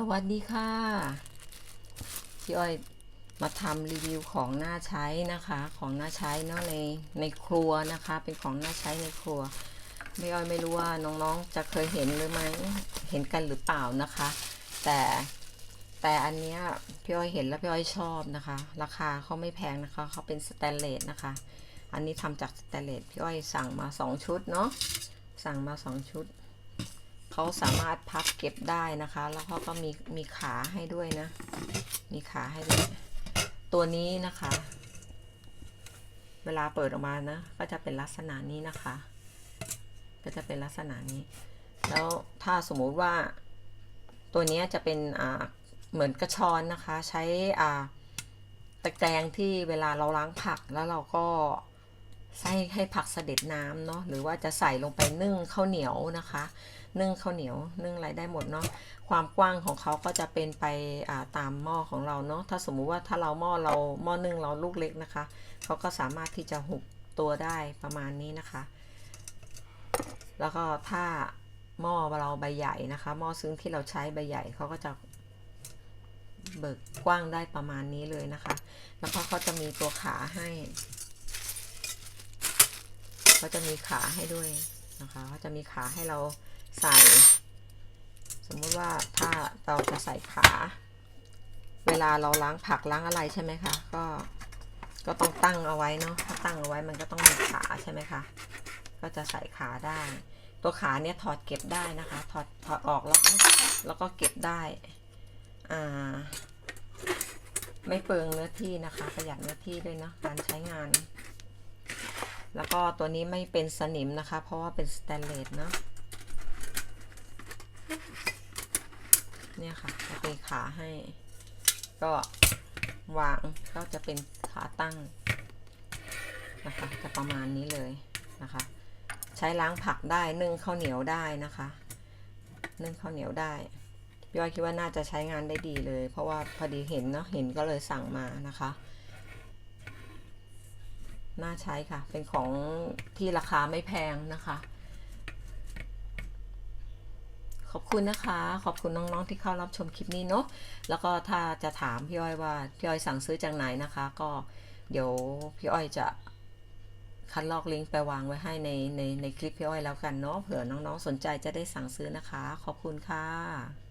สวัสดีค่ะ พี่อ้อยมาทำรีวิวของน่าใช้นะคะ ของน่าใช้เนาะในในครัวนะคะ เป็นของน่าใช้ในครัวพี่อ้อยไม่รู้ว่าน้องๆจะเคยเห็นหรือไม่เห็นกันหรือเปล่านะคะ แต่แต่อันเนี้ยพี่อ้อยเห็นแล้วพี่อ้อยชอบนะคะ ราคาเขาไม่แพงนะคะเขาเป็นสแตนเลสนะคะ อันนี้ทำจากสแตนเลสพี่อ้อยสั่งมาสองชุดเนาะสั่งมาสองชุด เขาสามารถพับเก็บได้นะคะ แล้วเขาก็มีมีขาให้ด้วยนะ มีขาให้ด้วย ตัวนี้นะคะ เวลาเปิดออกมานะ ก็จะเป็นลักษณะนี้นะคะ ก็จะเป็นลักษณะนี้ แล้วถ้าสมมุติว่าตัวนี้จะเป็นอ่าเหมือนกระชอนนะคะ ใช้อ่าตะแกรงที่เวลาเราล้างผักแล้วเราก็ ใส่ให้ผักเสด็จน้ำเนาะหรือว่าจะใส่ลงไปนึ่งข้าวเหนียวนะคะ นึ่งข้าวเหนียวนึ่งอะไรได้หมดเนาะความกว้างของเขาก็จะเป็นไปาตามหม้อของเราเนาะถ้าสมมุติว่าถ้าเราหม้อเราหม้อนึ่งเราลูกเล็กนะคะเขาก็สามารถที่จะหุบตัวได้ประมาณนี้นะคะ แล้วก็ถ้าหม้อเราใบใหญ่นะคะหม้อซึ้งที่เราใช้ใบใหญ่เขาก็จะเบิกกว้างได้ประมาณนี้เลยนะคะ แล้วก็เขาจะมีตัวขาให้ เขาจะมีขาให้ด้วยนะคะเขาจะมีขาให้เราใส่ สมมุติว่าถ้าเราจะใส่ขา เวลาเราล้างผักล้างอะไรใช่ไหมคะ ก็ก็ต้องตั้งเอาไว้เนาะถ้าตั้งเอาไว้มันก็ต้องมีขาใช่ไหมคะ ก็จะใส่ขาได้ ตัวขาเนี่ยถอดเก็บได้นะคะ ถอดถอดออกแล้วแล้วก็เก็บได้อ่าไม่เปลืองเนื้อที่นะคะ ประหยัดเนื้อที่ด้วยเนาะการใช้งาน แล้วก็ตัวนี้ไม่เป็นสนิมนะคะ เพราะว่าเป็นสแตนเลสเนาะเนี่ยค่ะจะเป็นขาให้ ก็วางก็จะเป็นขาตั้งนะคะจะประมาณนี้เลยนะคะ ใช้ล้างผักได้นึ่งข้าวเหนียวได้นะคะนึ่งข้าวเหนียวได้พี่ว่าคิดว่าน่าจะใช้งานได้ดีเลย เพราะว่าพอดีเห็นเนาะเห็นก็เลยสั่งมานะคะ น่าใช้ค่ะ เป็นของที่ราคาไม่แพงนะคะ ขอบคุณนะคะ ขอบคุณน้องๆที่เข้ารับชมคลิปนี้เนาะ แล้วก็ถ้าจะถามพี่อ้อยว่าพี่อ้อยสั่งซื้อจากไหนนะคะ ก็เดี๋ยวพี่อ้อยจะคัดลอกลิงก์ไปวางไว้ให้ในในในคลิปพี่อ้อยแล้วกันเนาะ เผื่อน้องๆสนใจจะได้สั่งซื้อนะคะ ขอบคุณค่ะ